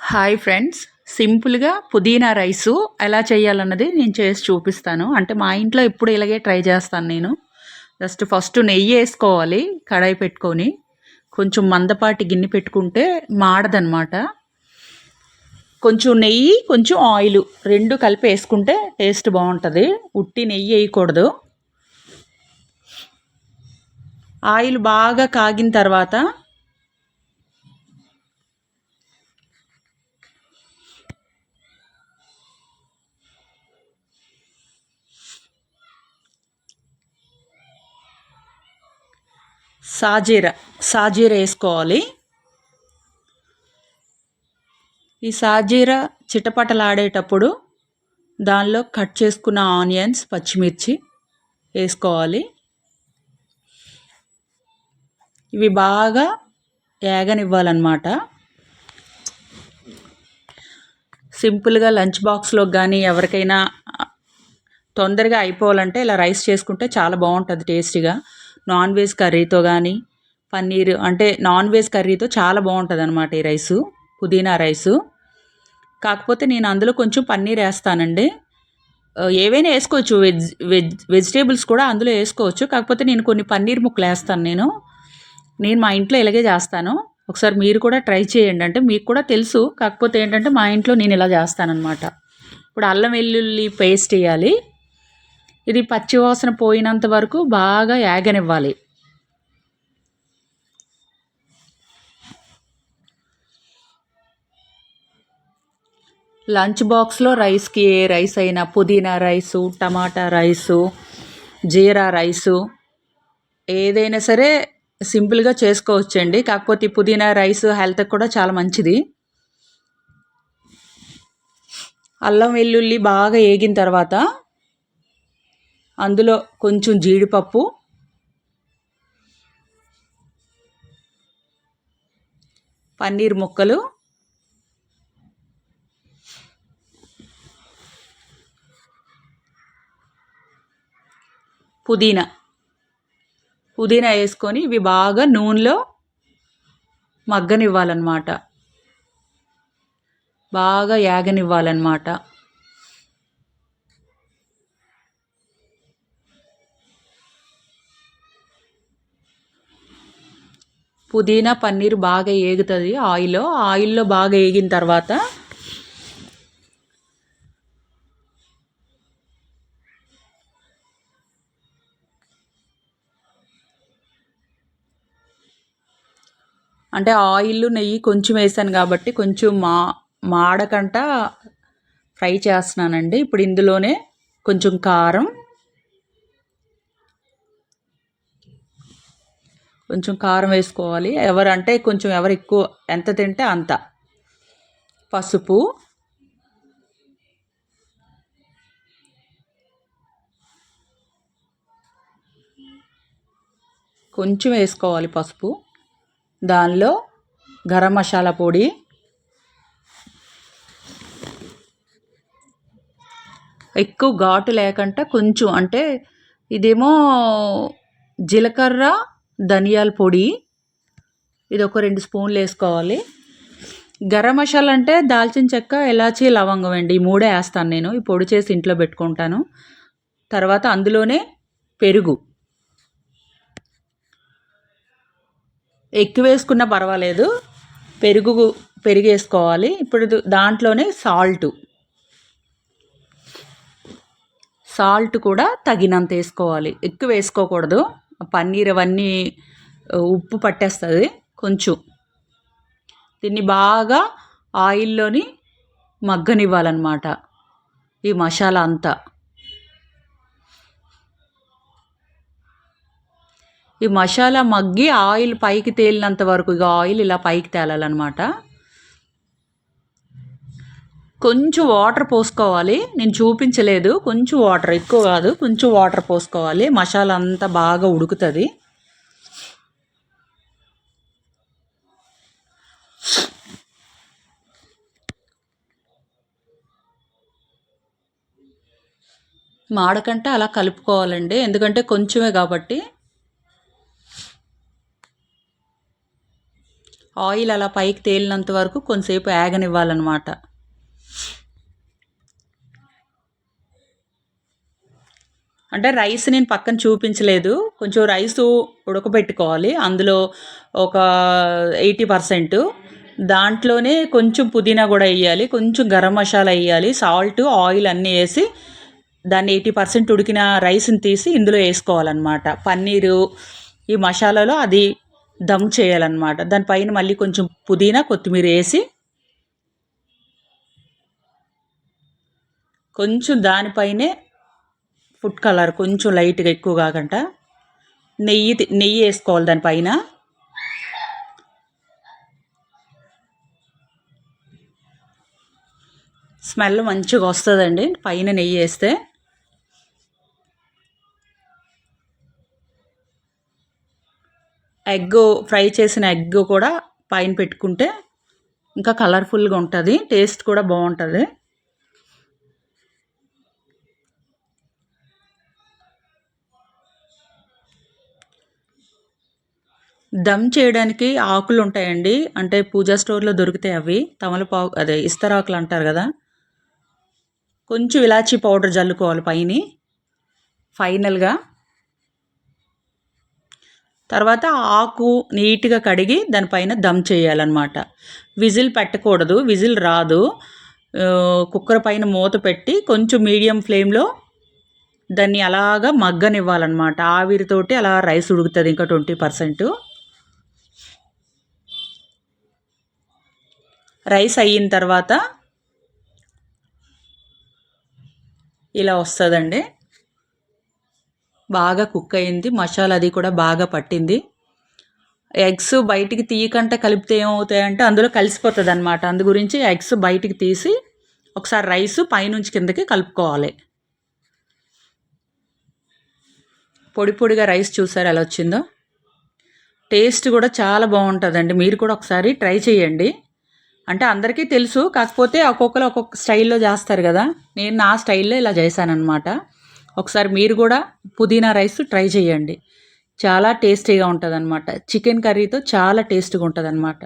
Hi friends. సింపుల్గా పుదీనా rice ఎలా చేయాలన్నది నేను చేసి చూపిస్తాను. అంటే మా ఇంట్లో ఎప్పుడు ఇలాగే ట్రై చేస్తాను నేను. జస్ట్ ఫస్ట్ నెయ్యి వేసుకోవాలి కడాయి పెట్టుకొని. కొంచెం మందపాటి గిన్నె పెట్టుకుంటే మాడదనమాట. కొంచెం నెయ్యి కొంచెం ఆయిల్ రెండు కలిపి వేసుకుంటే టేస్ట్ బాగుంటుంది. ఉట్టి నెయ్యి వేయకూడదు. ఆయిల్ బాగా కాగిన తర్వాత సాజీర సాజీర వేసుకోవాలి. ఈ సాజీర చిటపటలాడేటప్పుడు దానిలో కట్ చేసుకున్న ఆనియన్స్ పచ్చిమిర్చి వేసుకోవాలి. ఇవి బాగా ఏగనివ్వాలన్నమాట. సింపుల్గా లంచ్ బాక్స్లో కానీ ఎవరికైనా తొందరగా అయిపోవాలంటే ఇలా రైస్ చేసుకుంటే చాలా బాగుంటుంది టేస్టీగా. నాన్ వెజ్ కర్రీతో కానీ పన్నీర్ అంటే నాన్ వెజ్ కర్రీతో చాలా బాగుంటుంది అనమాట ఈ రైసు పుదీనా రైసు. కాకపోతే నేను అందులో కొంచెం పన్నీర్ వేస్తానండి. ఏవైనా వేసుకోవచ్చు వెజ్ వెజ్ వెజిటేబుల్స్ కూడా అందులో వేసుకోవచ్చు. కాకపోతే నేను కొన్ని పన్నీర్ ముక్కలు వేస్తాను నేను. నేను మా ఇంట్లో ఇలాగే చేస్తాను. ఒకసారి మీరు కూడా ట్రై చేయండి. అంటే మీకు కూడా తెలుసు. కాకపోతే ఏంటంటే మా ఇంట్లో నేను ఇలా చేస్తానన్నమాట. ఇప్పుడు అల్లం వెల్లుల్లి పేస్ట్ వేయాలి. ఇది పచ్చివాసన పోయినంత వరకు బాగా యాగనివ్వాలి. లంచ్ బాక్స్లో రైస్కి ఏ రైస్ అయినా పుదీనా రైసు టమాటా రైసు జీరా రైసు ఏదైనా సరే సింపుల్గా చేసుకోవచ్చండి. కాకపోతే పుదీనా రైస్ హెల్త్కి కూడా చాలా మంచిది. అల్లం వెల్లుల్లి బాగా వేగిన తర్వాత అందులో కొంచెం జీడిపప్పు. పన్నీర్ ముక్కలు. పుదీనా. పుదీనా వేసుకొని ఇవి బాగా నూనెలో మగ్గనివ్వాలన్నమాట. బాగా యాగనివ్వాలన్నమాట. పుదీనా పన్నీర్ బాగా ఏగుతుంది ఆయిల్లో. ఆయిల్లో బాగా ఏగిన తర్వాత అంటే ఆయిల్ నెయ్యి కొంచెం వేసాను కాబట్టి కొంచెం మా మాడకంట ఫ్రై చేస్తున్నానండి. ఇప్పుడు ఇందులోనే కొంచెం కారం కొంచెం కారం వేసుకోవాలి. ఎవరంటే కొంచెం ఎవరు ఎక్కువ ఎంత తింటే అంత. పసుపు. కొంచెం వేసుకోవాలి పసుపు. దానిలో గరం మసాలా పొడి. ఎక్కువ ఘాటు లేకుండా కొంచెం అంటే ఇదేమో జీలకర్ర ధనియాల పొడి. ఇది ఒక రెండు స్పూన్లు వేసుకోవాలి. గరం మసాలా అంటే దాల్చిన చెక్క ఎలాచీ లవంగం అండి. ఈ మూడే వేస్తాను నేను. ఈ పొడి చేసి ఇంట్లో పెట్టుకుంటాను. తర్వాత అందులోనే పెరుగు. ఎక్కువ వేసుకున్నా పర్వాలేదు. పెరుగు పెరుగు వేసుకోవాలి. ఇప్పుడు దాంట్లోనే సాల్ట్. సాల్ట్ కూడా తగినంత వేసుకోవాలి. ఎక్కువ వేసుకోకూడదు. పన్నీర్ అవన్నీ ఉప్పు పట్టేస్తుంది కొంచెం. దీన్ని బాగా ఆయిల్లోని మగ్గనివ్వాలన్నమాట ఈ మసాలా అంతా. ఈ మసాలా మగ్గి ఆయిల్ పైకి తేలినంత వరకు ఇక ఆయిల్ ఇలా పైకి తేలాలన్నమాట. కొంచెం వాటర్ పోసుకోవాలి. నేను చూపించలేదు. కొంచెం వాటర్ ఎక్కువ కాదు. కొంచెం వాటర్ పోసుకోవాలి. మసాలా అంతా బాగా ఉడుకుతుంది. మాడకంటే అలా కలుపుకోవాలండి. ఎందుకంటే కొంచెమే కాబట్టి. ఆయిల్ అలా పైకి తేలినంత వరకు కొంతసేపు ఆగనివ్వాలన్నమాట. అంటే రైస్ నేను పక్కన చూపించలేదు. కొంచెం రైస్ ఉడకబెట్టుకోవాలి. అందులో ఒక ఎయిటీ పర్సెంట్. దాంట్లోనే కొంచెం పుదీనా కూడా వేయాలి. కొంచెం గరం మసాలా వేయాలి. సాల్ట్ ఆయిల్ అన్నీ వేసి దాన్ని ఎయిటీ పర్సెంట్ ఉడికిన రైస్ని తీసి ఇందులో వేసుకోవాలన్నమాట. పన్నీరు ఈ మసాలాలో అది దమ్ చేయాలన్నమాట. దానిపైన మళ్ళీ కొంచెం పుదీనా కొత్తిమీర వేసి కొంచెం దానిపైనే ఫుడ్ కలర్ కొంచెం లైట్గా ఎక్కువ కాకుండా నెయ్యి నెయ్యి వేసుకోవాలి దానిపైన స్మెల్ మంచిగా వస్తుందండి. పైన నెయ్యి వేస్తే. ఎగ్ ఫ్రై చేసిన ఎగ్ కూడా పైన పెట్టుకుంటే ఇంకా కలర్ఫుల్గా ఉంటుంది. టేస్ట్ కూడా బాగుంటుంది. దమ్ చేయడానికి ఆకులు ఉంటాయండి అంటే పూజా స్టోర్లో దొరుకుతాయి అవి. తమలపాకు అదే ఇస్తరాకులు అంటారు కదా. కొంచెం ఇలాచీ పౌడర్ జల్లుకోవాలి పైన. ఫైనల్గా. తర్వాత ఆకు నీట్గా కడిగి దానిపైన దమ్ చేయాలన్నమాట. విజిల్ పెట్టకూడదు. విజిల్ రాదు. కుక్కర్ పైన మూత పెట్టి కొంచెం మీడియం ఫ్లేమ్లో దాన్ని అలాగా మగ్గనివ్వాలన్నమాట. ఆవిరితోటి అలా రైస్ ఉడుకుతుంది. ఇంకా ట్వంటీ పర్సెంట్. రైస్ అయిన తర్వాత ఇలా వస్తుందండి. బాగా కుక్ అయింది. మసాలా అది కూడా బాగా పట్టింది. ఎగ్స్ బయటికి తీయకంటే కలిపితే ఏమవుతాయంటే అందులో కలిసిపోతుంది అనమాట అందు గురించి ఎగ్స్ బయటికి తీసి ఒకసారి రైస్ పైనుంచి కిందకి కలుపుకోవాలి. పొడి పొడిగా రైస్ చూసారు ఎలా వచ్చిందో? టేస్ట్ కూడా చాలా బాగుంటుందండి. మీరు కూడా ఒకసారి ట్రై చేయండి. అంటే అందరికీ తెలుసు కాకపోతే ఒక్కొక్కరు ఒక్కొక్క స్టైల్లో చేస్తారు కదా. నేను నా స్టైల్లో ఇలా చేశానమాట ఒకసారి మీరు కూడా పుదీనా రైస్ ట్రై చేయండి. చాలా టేస్టీగా ఉంటుంది అనమాట చికెన్ కర్రీతో చాలా టేస్ట్గా ఉంటుంది అనమాట